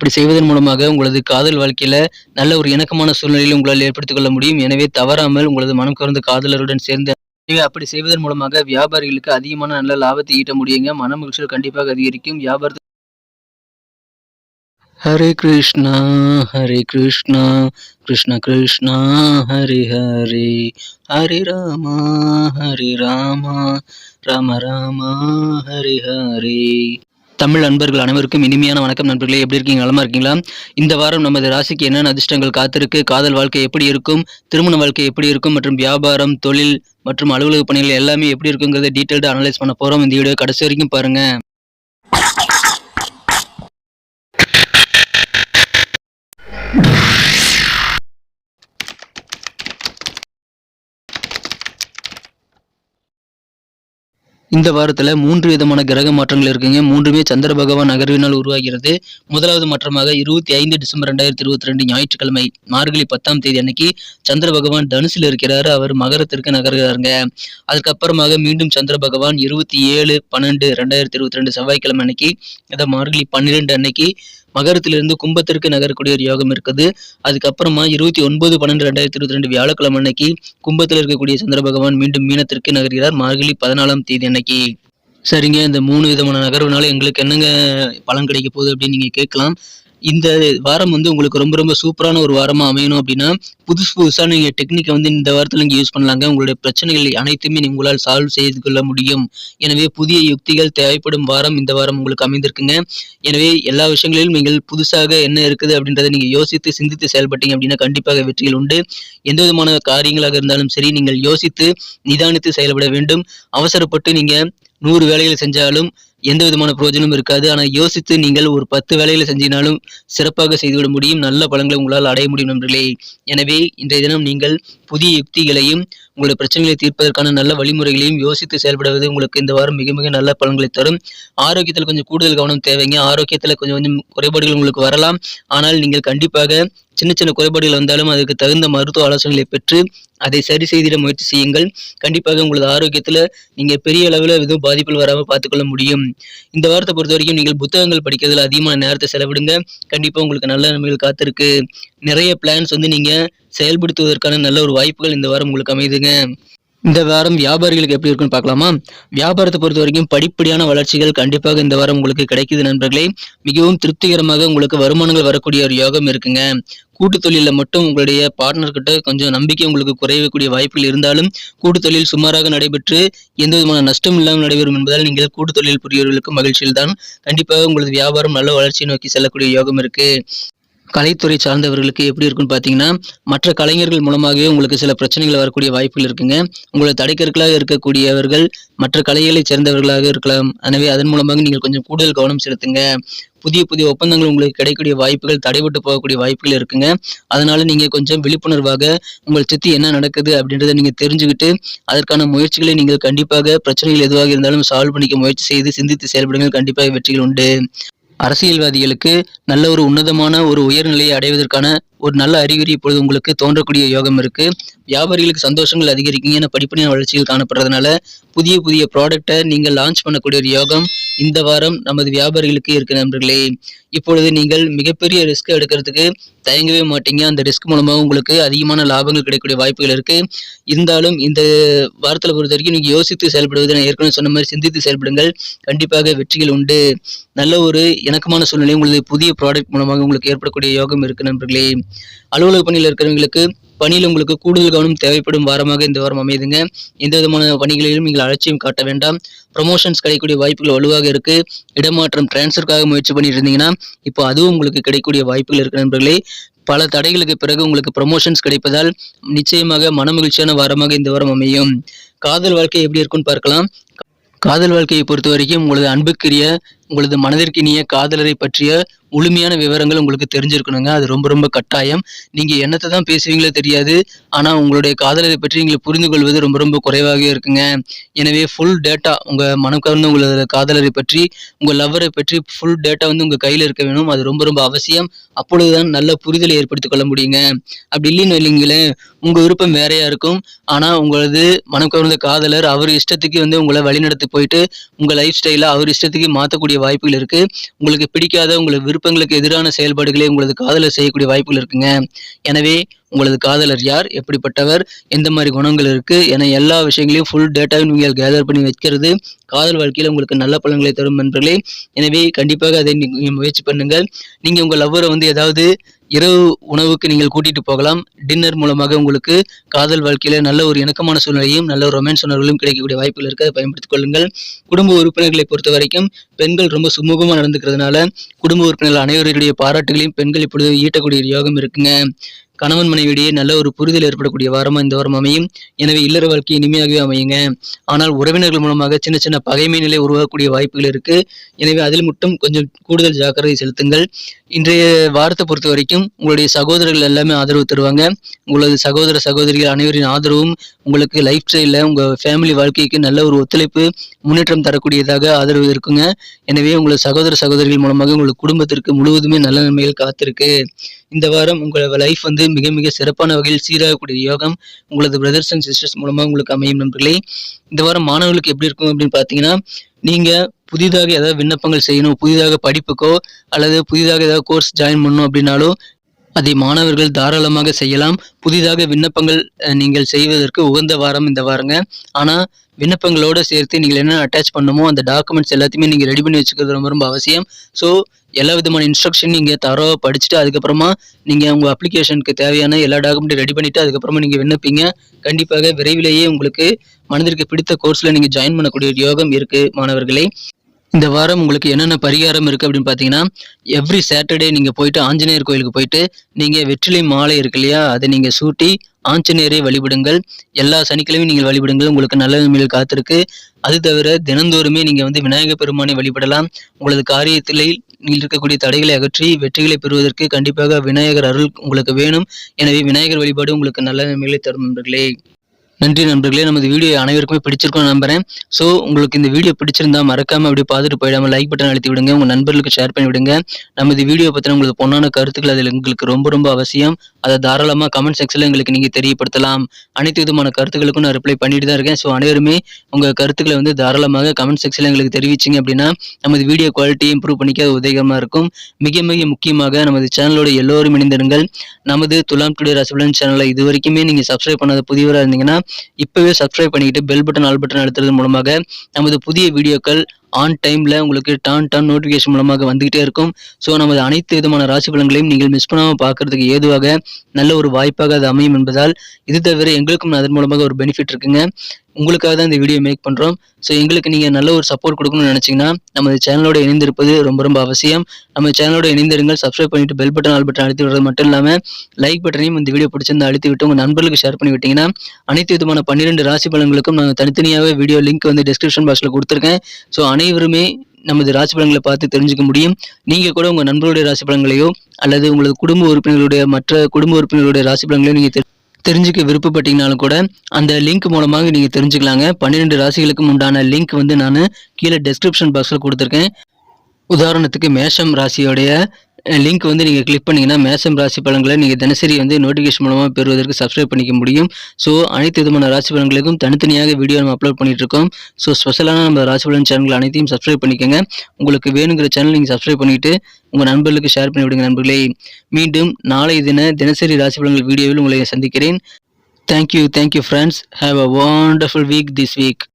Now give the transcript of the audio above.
இப்படி செய்வதன் மூலமாக உங்களது காதல் வாழ்க்கையில நல்ல ஒரு இணக்கமான சூழ்நிலையில் உங்களால் ஏற்படுத்திக் கொள்ள முடியும். எனவே தவறாமல் உங்களது மனம் கவர்ந்த காதலருடன் சேர்ந்து எனவே அப்படி செய்வதன் மூலமாக வியாபாரிகளுக்கு அதிகமான நல்ல லாபத்தை ஈட்ட முடியுங்க. மன மகிழ்ச்சிகள் கண்டிப்பாக அதிகரிக்கும். வியாபாரத்தை ஹரே கிருஷ்ணா ஹரே கிருஷ்ணா கிருஷ்ண கிருஷ்ணா ஹரி ஹரி ஹரி ராமா ஹரி ராமா ராம ராமா ஹரி ஹரி. தமிழ் நண்பர்கள் அனைவருக்கும் இனிமையான வணக்கம் நண்பர்களே. எப்படி இருக்கீங்க? நலமா இருக்கீங்களா? இந்த வாரம் நமது ராசிக்கு என்னென்ன அதிர்ஷ்டங்கள் காத்திருக்கு? காதல் வாழ்க்கை எப்படி இருக்கும்? திருமண வாழ்க்கை எப்படி இருக்கும்? மற்றும் வியாபாரம் தொழில் மற்றும் அலுவலக பணிகள் எல்லாமே எப்படி இருக்குங்கிறத டீட்டெயில்டு அனலைஸ் பண்ண போறோம். இந்த வீடியோ கடைசி வரைக்கும் பாருங்க. இந்த வாரத்துல மூன்று விதமான கிரக மாற்றங்கள் இருக்குங்க. மூன்றுமே சந்திர பகவான் நகர்வினால் உருவாகிறது. முதலாவது மாற்றமாக இருபத்தி ஐந்து டிசம்பர் ரெண்டாயிரத்தி இருபத்தி ரெண்டு ஞாயிற்றுக்கிழமை மார்கழி பத்தாம் தேதி அன்னைக்கு சந்திர பகவான் தனுசில் இருக்கிறாரு. அவர் மகரத்திற்கு நகர்கிறாருங்க. அதுக்கப்புறமாக மீண்டும் சந்திர பகவான் இருபத்தி ஏழு பன்னெண்டு ரெண்டாயிரத்தி இருபத்தி ரெண்டு செவ்வாய்க்கிழமை அன்னைக்கு அதாவது மார்கழி பன்னிரெண்டு அன்னைக்கு மகரத்திலிருந்து கும்பத்திற்கு நகரக்கூடிய ஒரு யோகம் இருக்குது. அதுக்கப்புறமா இருபத்தி ஒன்பது பன்னெண்டு ரெண்டாயிரத்தி இருபத்தி ரெண்டு வியாழக்கிழமை அன்னைக்கு கும்பத்தில் இருக்கக்கூடிய சந்திர பகவான் மீண்டும் மீனத்திற்கு நகர்கிறார். மார்கழி பதினாலாம் தேதி அன்னைக்கு. சரிங்க இந்த மூணு விதமான நகர்வுனால எங்களுக்கு என்னங்க பலன் கிடைக்க போகுது அப்படின்னு நீங்க கேட்கலாம். இந்த வாரம் வந்து உங்களுக்கு ரொம்ப ரொம்ப சூப்பரான ஒரு வாரமா அமையணும் அப்படின்னா புதுசு புதுசா நீங்க டெக்னிக்கை வந்து இந்த வாரத்துல நீங்க யூஸ் பண்ணலாங்க. உங்களுடைய பிரச்சனைகள் அனைத்துமே உங்களால் சால்வ் செய்து கொள்ள முடியும். எனவே புதிய யுக்திகள் தேவைப்படும் வாரம் இந்த வாரம் உங்களுக்கு அமைந்திருக்குங்க. எனவே எல்லா விஷயங்களிலும் நீங்கள் புதுசாக என்ன இருக்குது அப்படின்றத நீங்க யோசித்து சிந்தித்து செயல்பட்டீங்க அப்படின்னா கண்டிப்பாக வெற்றிகள் உண்டு. எந்த விதமான காரியங்களாக இருந்தாலும் சரி நீங்கள் யோசித்து நிதானித்து செயல்பட வேண்டும். அவசரப்பட்டு நீங்க நூறு வேலைகள் செஞ்சாலும் எந்த விதமான பிரயோஜனமும் இருக்காது. ஆனால் யோசித்து நீங்கள் ஒரு பத்து வேலைகளை செஞ்சினாலும் சிறப்பாக செய்துவிட முடியும். நல்ல பலன்களை உங்களால் அடைய முடியும் நண்பர்களே. எனவே இன்றைய தினம் நீங்கள் புதிய யுக்திகளையும் உங்களுடைய பிரச்சனைகளை தீர்ப்பதற்கான நல்ல வழிமுறைகளையும் யோசித்து செயல்படுவது உங்களுக்கு இந்த வாரம் மிக மிக நல்ல பலன்களை தரும். ஆரோக்கியத்தில் கொஞ்சம் கூடுதல் கவனம் தேவைங்க. ஆரோக்கியத்தில் கொஞ்சம் கொஞ்சம் குறைபாடுகள் உங்களுக்கு வரலாம். ஆனால் நீங்கள் கண்டிப்பாக சின்ன சின்ன குறைபாடுகள் வந்தாலும் அதுக்கு தகுந்த மருத்துவ ஆலோசனைகளை பெற்று அதை சரி செய்திட முயற்சி செய்யுங்கள். கண்டிப்பாக உங்களது ஆரோக்கியத்தில் நீங்கள் பெரிய அளவில் எதுவும் பாதிப்புகள் வராமல் பார்த்துக்கொள்ள முடியும். இந்த வாரத்தை பொறுத்த வரைக்கும் நீங்கள் புத்தகங்கள் படிக்கிறதுல அதிகமான நேரத்தை செலவிடுங்க. கண்டிப்பாக உங்களுக்கு நல்ல நன்மைகள் காத்திருக்கு. நிறைய பிளான்ஸ் வந்து நீங்கள் செயல்படுத்துவதற்கான நல்ல ஒரு வாய்ப்புகள் இந்த வாரம் உங்களுக்கு அமைதுங்க. இந்த வாரம் வியாபாரிகளுக்கு எப்படி இருக்குன்னு பார்க்கலாமா? வியாபாரத்தை பொறுத்த வரைக்கும் படிப்படியான வளர்ச்சிகள் கண்டிப்பாக இந்த வாரம் உங்களுக்கு கிடைக்குது நண்பர்களே. மிகவும் திருப்திகரமாக உங்களுக்கு வருமானங்கள் வரக்கூடிய ஒரு யோகம் இருக்குங்க. கூட்டு தொழிலில் மட்டும் உங்களுடைய பார்ட்னர்கிட்ட கொஞ்சம் நம்பிக்கை உங்களுக்கு குறையக்கூடிய வாய்ப்புகள் இருந்தாலும் கூட்டு தொழில் சுமாராக நடைபெற்று எந்த விதமான நஷ்டம் இல்லாமல் நடைபெறும் என்பதால் நீங்கள் கூட்டு தொழில் புரியவர்களுக்கு மகிழ்ச்சியில் தான் கண்டிப்பாக உங்களது வியாபாரம் நல்ல வளர்ச்சியை நோக்கி செல்லக்கூடிய யோகம் இருக்கு. கலைத்துறை சார்ந்தவர்களுக்கு எப்படி இருக்குன்னு பார்த்தீங்கன்னா மற்ற கலைஞர்கள் மூலமாகவே உங்களுக்கு சில பிரச்சனைகள் வரக்கூடிய வாய்ப்புகள் இருக்குங்க. உங்களை தடைக்கற்களாக இருக்கக்கூடியவர்கள் மற்ற கலைகளை சேர்ந்தவர்களாக இருக்கலாம். எனவே அதன் மூலமாக நீங்கள் கொஞ்சம் கூடுதல் கவனம் செலுத்துங்க. புதிய புதிய ஒப்பந்தங்கள் உங்களுக்கு கிடைக்கக்கூடிய வாய்ப்புகள் தடைபட்டு போகக்கூடிய வாய்ப்புகள் இருக்குங்க. அதனால நீங்க கொஞ்சம் விழிப்புணர்வாக உங்கள் சுத்தி என்ன நடக்குது அப்படின்றத நீங்க தெரிஞ்சுக்கிட்டு அதற்கான முயற்சிகளை நீங்கள் கண்டிப்பாக பிரச்சனைகள் எதுவாக இருந்தாலும் சால்வ் பண்ணிக்க முயற்சி செய்து சிந்தித்து செயல்படுங்கள். கண்டிப்பாக வெற்றிகள் உண்டு. அரசியல்வாதிகளுக்கு நல்ல ஒரு உன்னதமான ஒரு உயர்நிலையை அடைவதற்கான ஒரு நல்ல அறிகுறி இப்பொழுது உங்களுக்கு தோன்றக்கூடிய யோகம் இருக்கு. வியாபாரிகளுக்கு சந்தோஷங்கள் அதிகரிக்கும் என படிப்படியான வளர்ச்சிகள் காணப்படுறதுனால புதிய புதிய ப்ராடக்டை நீங்கள் லான்ச் பண்ணக்கூடிய ஒரு யோகம் இந்த வாரம் நமது வியாபாரிகளுக்கு இருக்கு நண்பர்களே. இப்பொழுது நீங்கள் மிகப்பெரிய ரிஸ்க் எடுக்கிறதுக்கு தயங்கவே மாட்டீங்க. அந்த ரிஸ்க் மூலமாக உங்களுக்கு அதிகமான லாபங்கள் கிடைக்கக்கூடிய வாய்ப்புகள் இருக்கு. இருந்தாலும் இந்த வாரத்தில் பொறுத்த வரைக்கும் நீங்கள் யோசித்து செயல்படுவது நான் ஏற்கனவே சொன்ன மாதிரி சிந்தித்து செயல்படுங்கள். கண்டிப்பாக வெற்றிகள் உண்டு. நல்ல ஒரு இணக்கமான சூழ்நிலை உங்களது புதிய ப்ராடக்ட் மூலமாக உங்களுக்கு ஏற்படக்கூடிய யோகம் இருக்கு நண்பர்களே. அலுவலக பணியில் இருக்கிறவங்களுக்கு பணியில் உங்களுக்கு கூடுதல் கவனம் தேவைப்படும் வாரமாக இந்த வாரம் அமையுதுங்க. எந்த விதமான பணிகளிலும் நீங்கள் அலட்சியம் காட்ட வேண்டாம். ப்ரொமோஷன்ஸ் கிடைக்கக்கூடிய வாய்ப்புகள் வலுவாக இருக்கு. இடமாற்றம் டிரான்ஸ்ஃபருக்காக முயற்சி பண்ணிட்டு இருந்தீங்கன்னா இப்போ அதுவும் உங்களுக்கு கிடைக்கக்கூடிய வாய்ப்புகள் இருக்கு நண்பர்களே. பல தடைகளுக்கு பிறகு உங்களுக்கு ப்ரொமோஷன்ஸ் கிடைப்பதால் நிச்சயமாக மனமகிழ்ச்சியான வாரமாக இந்த வாரம் அமையும். காதல் வாழ்க்கை எப்படி இருக்குன்னு பார்க்கலாம். காதல் வாழ்க்கையை பொறுத்த வரைக்கும் உங்களது அன்புக்குரிய உங்களது மனதிற்கினிய காதலரை பற்றிய முழுமையான விவரங்கள் உங்களுக்கு தெரிஞ்சிருக்கணுங்க. அது ரொம்ப ரொம்ப கட்டாயம். நீங்கள் என்னத்தை தான் பேசுவீங்களோ தெரியாது. ஆனால் உங்களுடைய காதலரை பற்றி நீங்கள் புரிந்து கொள்வது ரொம்ப ரொம்ப குறைவாக இருக்குங்க. எனவே ஃபுல் டேட்டா உங்கள் மனம் கவர்ந்த உங்களது காதலரை பற்றி உங்கள் லவ்வரை பற்றி ஃபுல் டேட்டா வந்து உங்கள் கையில் இருக்க வேணும். அது ரொம்ப ரொம்ப அவசியம். அப்பொழுதுதான் நல்ல புரிதலை ஏற்படுத்திக் கொள்ள முடியுங்க. அப்படி இல்லைன்னு இல்லைங்களேன் உங்கள் விருப்பம் வேறையா இருக்கும். ஆனால் உங்களது மனம் கவர்ந்த காதலர் அவர் இஷ்டத்துக்கு வந்து உங்களை வழிநடத்தி போயிட்டு உங்கள் லைஃப் ஸ்டைலை அவர் இஷ்டத்துக்கு மாற்றக்கூடிய வாய்ப்புகள் இருக்கு. உங்களுக்கு பிடிக்காத உங்களை விருப்பம் விருப்பங்களுக்கு எதிரான செயல்பாடுகளை உங்களது காதலர் செய்யக்கூடிய வாய்ப்புகள் இருக்குங்க. எனவே உங்களது காதலர் யார் எப்படிப்பட்டவர் எந்த மாதிரி குணங்கள் இருக்கு என எல்லா விஷயங்களையும் ஃபுல் டேட்டாவை நீங்கள் கேதர் பண்ணி வைக்கிறது காதல் வாழ்க்கையில் உங்களுக்கு நல்ல பலன்களை தரும் நண்பர்களே. எனவே கண்டிப்பாக அதை நீங்கள் முயற்சி பண்ணுங்கள். நீங்கள் உங்கள் லவ்வரை வந்து ஏதாவது இரவு உணவுக்கு நீங்கள் கூட்டிகிட்டு போகலாம். டின்னர் மூலமாக உங்களுக்கு காதல் வாழ்க்கையில் நல்ல ஒரு இணக்கமான சூழ்நிலையும் நல்ல ஒரு ரொமான்ஸ் உணர்வுகளும் கிடைக்கக்கூடிய வாய்ப்புகள் இருக்க. அதை பயன்படுத்திக் கொள்ளுங்கள். குடும்ப உறுப்பினர்களை பொறுத்த வரைக்கும் பெண்கள் ரொம்ப சுமூகமாக நடந்துக்கிறதுனால குடும்ப உறுப்பினர்கள் அனைவருடைய பாராட்டுகளையும் பெண்கள் இப்பொழுது ஈட்டக்கூடிய யோகம் இருக்குங்க. கணவன் மனைவியிடையே நல்ல ஒரு புரிதல் ஏற்படக்கூடிய வாரமாக இந்த வாரம் அமையும். எனவே இல்லற வாழ்க்கை இனிமையாகவே அமையுங்க. ஆனால் உறவினர்கள் மூலமாக சின்ன சின்ன பகைமை நிலை உருவாகக்கூடிய வாய்ப்புகள் இருக்கு. எனவே அதில் மட்டும் கொஞ்சம் கூடுதல் ஜாக்கிரதை செலுத்துங்கள். இன்றைய வாரத்தை பொறுத்த வரைக்கும் உங்களுடைய சகோதரர்கள் எல்லாமே ஆதரவு தருவாங்க. உங்களது சகோதர சகோதரிகள் அனைவரின் ஆதரவும் உங்களுக்கு லைஃப் ஸ்டைலில் உங்கள் ஃபேமிலி வாழ்க்கைக்கு நல்ல ஒரு ஒத்துழைப்பு முன்னேற்றம் தரக்கூடியதாக ஆதரவு இருக்குங்க. எனவே உங்களது சகோதர சகோதரிகள் மூலமாக உங்கள் குடும்பத்திற்கு முழுவதுமே நல்ல நன்மைகள் காத்திருக்கு. இந்த வாரம் உங்களோட லைஃப் வந்து மிக மிக சிறப்பான வகையில் சீராகக்கூடிய யோகம் உங்களது பிரதர்ஸ் அண்ட் சிஸ்டர்ஸ் மூலமாக உங்களுக்கு அமையும் நண்பர்களே. இந்த வாரம் மாணவர்களுக்கு எப்படி இருக்கும் அப்படின்னு பார்த்தீங்கன்னா நீங்கள் புதிதாக ஏதாவது விண்ணப்பங்கள் செய்யணும் புதிதாக படிப்புக்கோ அல்லது புதிதாக ஏதாவது கோர்ஸ் ஜாயின் பண்ணணும் அப்படின்னாலும் அதை மாணவர்கள் தாராளமாக செய்யலாம். புதிதாக விண்ணப்பங்கள் நீங்கள் செய்வதற்கு உகந்த வாரம் இந்த வாரங்க. ஆனால் விண்ணப்பங்களோடு சேர்த்து நீங்கள் என்ன அட்டாச் பண்ணுமோ அந்த டாக்குமெண்ட்ஸ் எல்லாத்தையுமே நீங்கள் ரெடி பண்ணி வச்சுக்கிறது ரொம்ப ரொம்ப அவசியம். ஸோ எல்லா விதமான இன்ஸ்ட்ரக்ஷன் நீங்கள் தரோவா படிச்சுட்டு அதுக்கப்புறமா நீங்கள் உங்கள் அப்ளிகேஷனுக்கு தேவையான எல்லா டாக்குமெண்ட்டும் ரெடி பண்ணிவிட்டு அதுக்கப்புறமா நீங்கள் விண்ணப்பிங்க. கண்டிப்பாக விரைவிலேயே உங்களுக்கு மனதிற்கு பிடித்த கோர்ஸில் நீங்கள் ஜாயின் பண்ணக்கூடிய ஒரு யோகம் இருக்குது மாணவர்களே. இந்த வாரம் உங்களுக்கு என்னென்ன பரிகாரம் இருக்குது அப்படின்னு பார்த்தீங்கன்னா எவ்ரி சாட்டர்டே நீங்கள் போயிட்டு ஆஞ்சநேயர் கோயிலுக்கு போயிட்டு நீங்கள் வெற்றிலை மாலை இருக்கு இல்லையா அதை நீங்கள் சூட்டி ஆஞ்சநேயரை வழிபடுங்கள். எல்லா சனிக்கிழமையும் நீங்கள் வழிபடுங்கள். உங்களுக்கு நல்ல நிலைமையில் காத்திருக்கு. அது தவிர தினந்தோறுமே நீங்கள் வந்து விநாயகர் பெருமானை வழிபடலாம். உங்களது காரியத்தில் இருக்கக்கூடிய தடைகளை அகற்றி வெற்றிகளை பெறுவதற்கு கண்டிப்பாக விநாயகர் அருள் உங்களுக்கு வேணும். எனவே விநாயகர் வழிபாடு உங்களுக்கு நல்ல நன்மைகளை தரும் நண்பர்களே. நன்றி நண்பர்களே. நமது வீடியோ அனைவருக்குமே பிடிச்சிருக்கும் நம்புறேன். ஸோ உங்களுக்கு இந்த வீடியோ பிடிச்சிருந்தா மறக்காம அப்படி பார்த்துட்டு போயிடாம லைக் பட்டன் அழுத்தி விடுங்க. உங்க நண்பர்களுக்கு ஷேர் பண்ணி விடுங்க. நமது வீடியோ பற்றின உங்களுக்கு பொண்ணான கருத்துக்கள் அதில் உங்களுக்கு ரொம்ப ரொம்ப அவசியம். அதை தாராளமாக கமெண்ட் செக்ஷனில் எங்களுக்கு நீங்கள் தெரியப்படுத்தலாம். அனைத்து விதமான கருத்துக்களுக்கும் நான் ரிப்ளை பண்ணிட்டு தான் இருக்கேன். ஸோ அனைவருமே உங்கள் கருத்துக்களை வந்து தாராளமாக கமெண்ட் செக்ஷனில் எங்களுக்கு தெரிவிச்சிங்க அப்படின்னா நமது வீடியோ குவாலிட்டி இம்ப்ரூவ் பண்ணிக்க அது இருக்கும். மிக மிக முக்கியமாக நமது சேனலோட எல்லோரும் இணைந்திருங்கள். நமது துலாம் டுடே ரசபலன் சேனலை இது வரைக்குமே நீங்கள் சப்ஸ்கிரைப் பண்ணாத புதியவராக இருந்தீங்கன்னா இப்பவே சப்ஸ்கிரைப் பண்ணிக்கிட்டு பெல் பட்டன் ஆல் பட்டன் அழுத்துறது மூலமாக நமது புதிய வீடியோக்கள் ஆன் டைமில் உங்களுக்கு டான் டான் நோட்டிஃபிகேஷன் மூலமாக வந்துகிட்டே இருக்கும். ஸோ நமது அனைத்து விதமான ராசி பலன்களையும் நீங்கள் மிஸ் பண்ணாமல் பார்க்கறதுக்கு ஏதுவாக நல்ல ஒரு வாய்ப்பாக அது அமையும் என்பதால் இது தவிர எங்களுக்கும் அதன் மூலமாக ஒரு பெனிஃபிட் இருக்குங்க. உங்களுக்காக தான் இந்த வீடியோ மேக் பண்ணுறோம் ஸோ எங்களுக்கு நீங்கள் நல்ல ஒரு சப்போர்ட் கொடுக்கணும்னு நினச்சிங்கன்னா நமது சேனலோட இணைந்திருப்பது ரொம்ப ரொம்ப அவசியம். நம்ம சேனலோட இணைந்திருங்கள் சப்ஸ்கிரைப் பண்ணிவிட்டு பெல் பட்டன் ஆல் பட்டன் அழுத்தி விடுறது மட்டும் இல்லாமல் லைக் பட்டனையும் இந்த வீடியோ பிடிச்சிருந்தா அழுத்தி விட்டு உங்கள் நண்பர்களுக்கு ஷேர் பண்ணி விட்டிங்கன்னா அனைத்து விதமான பன்னிரெண்டு ராசி பலன்களுக்கும் நாங்கள் தனித்தனியாகவே வீடியோ லிங்க் வந்து டிஸ்கிரிப்ஷன் பாக்ஸில் கொடுத்துருக்கேன். ஸோ அனைவருமே நமது ராசி பலன்களை பார்த்து தெரிஞ்சுக்க முடியும். நீங்கள் கூட உங்கள் நண்பருடைய ராசி பலன்களையோ அல்லது உங்களது குடும்ப உறுப்பினர்களுடைய மற்ற குடும்ப உறுப்பினர்களுடைய ராசி பலன்களையோ நீங்கள் தெரிஞ்சுக்க விருப்பப்பட்டீங்கனாலும் கூட அந்த லிங்க் மூலமாக நீங்கள் தெரிஞ்சுக்கலாங்க. பன்னிரெண்டு ராசிகளுக்கும் உண்டான லிங்க் வந்து நான் கீழே டெஸ்கிரிப்ஷன் பாக்ஸில் கொடுத்துருக்கேன். உதாரணத்துக்கு மேஷம் ராசியோடைய லிங்க் வந்து நீங்கள் கிளிக் பண்ணிங்கன்னா மேசம் ராசி பலன்களை நீங்கள் தினசரி வந்து நோட்டிஃபிகேஷன் மூலமாக பெறுவதற்கு சப்ஸ்கிரைப் பண்ணிக்க முடியும். ஸோ அனைத்து விதமான ராசி பலன்களுக்கும் தனித்தனியாக வீடியோ நம்ம அப்லோட் பண்ணிட்டு இருக்கோம். ஸோ ஸ்பெஷலான நம்ம ராசி பலன் சேனல்கள் அனைத்தையும் சப்ஸ்கிரைப் பண்ணிக்கோங்க. உங்களுக்கு வேணுங்கிற சேனல் நீங்கள் சப்ஸ்கிரைப் பண்ணிவிட்டு உங்கள் நண்பர்களுக்கு ஷேர் பண்ணி விடுங்க நண்பர்களே. மீண்டும் நாளை தின தினசரி ராசி பலன்கள் வீடியோவில் உங்களை சந்திக்கிறேன். Thank you thank you friends have a wonderful week this week